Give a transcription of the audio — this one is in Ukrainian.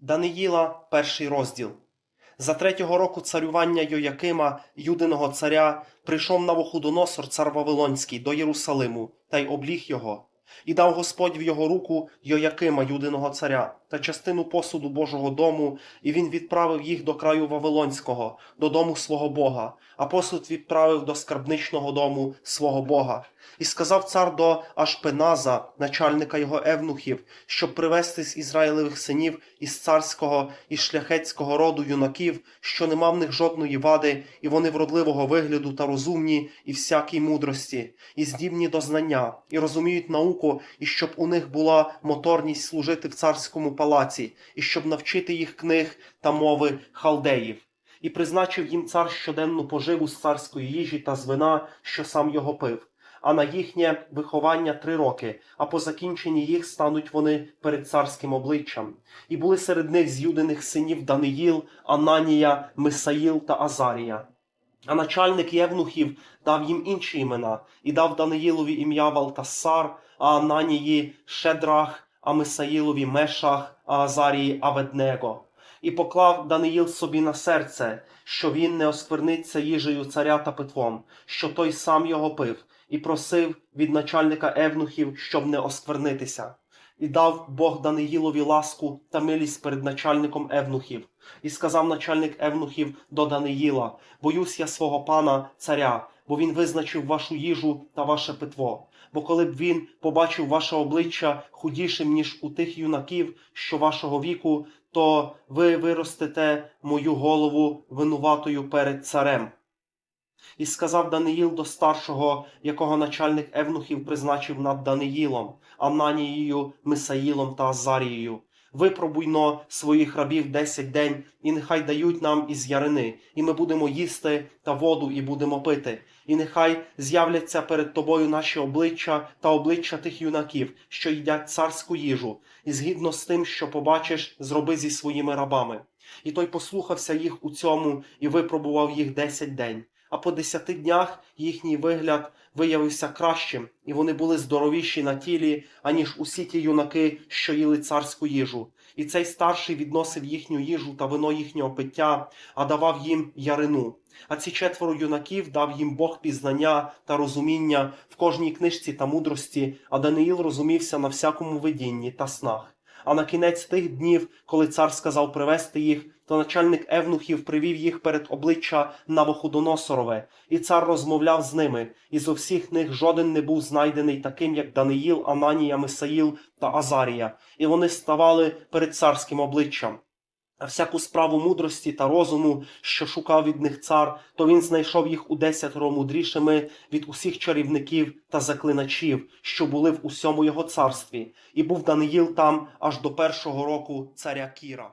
Даниїла, перший розділ. За третього року царювання Йоякима, юдиного царя, прийшов Навуходоносор, цар Вавилонський, до Єрусалиму та й обліг його. І дав Господь в його руку Йоякима, юдиного царя, та частину посуду Божого дому, і він відправив їх до краю Вавилонського, до дому свого Бога, а посуд відправив до скарбничного дому свого Бога. І сказав цар до Ашпеназа, начальника його евнухів, щоб привести з Ізраїлевих синів із царського і шляхетського роду юнаків, що нема в них жодної вади, і вони вродливого вигляду та розумні, і всякій мудрості, і здібні до знання, і розуміють науку, і щоб у них була моторність служити в царському палаці, і щоб навчити їх книг та мови халдеїв. І призначив їм цар щоденну поживу з царської їжі та з вина, що сам його пив а на їхнє виховання три роки, а по закінченні їх стануть вони перед царським обличчям. І були серед них з синів Даниїл, Ананія, Мисаїл та Азарія. А начальник Євнухів дав їм інші імена, і дав Даниїлові ім'я Валтасар, а Ананії Шедрах, а Мисаїлові Мешах, а Азарії Аведнего. І поклав Даниїл собі на серце, що він не оскверниться їжею царя та питвом, що той сам його пив, і просив від начальника евнухів, щоб не осквернитися. І дав Бог Даниїлові ласку та милість перед начальником евнухів. І сказав начальник евнухів до Даниїла: Боюсь я свого пана царя, бо він визначив вашу їжу та ваше питво. Бо коли б він побачив ваше обличчя худішим, ніж у тих юнаків, що вашого віку, то ви виростете мою голову винуватою перед царем. І сказав Даниїл до старшого, якого начальник евнухів призначив над Даниїлом, Ананією, Мисаїлом та Азарією. Випробуйно своїх рабів десять день, і нехай дають нам із ярини, і ми будемо їсти та воду, і будемо пити. І нехай з'являться перед тобою наші обличчя та обличчя тих юнаків, що їдять царську їжу, і згідно з тим, що побачиш, зроби зі своїми рабами. І той послухався їх у цьому і випробував їх десять день. А по десяти днях їхній вигляд виявився кращим, і вони були здоровіші на тілі, аніж усі ті юнаки, що їли царську їжу. І цей старший відносив їхню їжу та вино їхнього пиття, а давав їм ярину. А ці четверо юнаків дав їм Бог пізнання та розуміння в кожній книжці та мудрості, а Даниїл розумівся на всякому видінні та снах. А на кінець тих днів, коли цар сказав привести їх, то начальник евнухів привів їх перед обличчя Навуходоносорове, і цар розмовляв з ними, і зо всіх них жоден не був знайдений таким, як Даниїл, Ананія, Мисаїл та Азарія, і вони ставали перед царським обличчям. Всяку справу мудрості та розуму, що шукав від них цар, то він знайшов їх у десятеро мудрішими від усіх чарівників та заклиначів, що були в усьому його царстві, і був Даниїл там аж до першого року царя Кіра.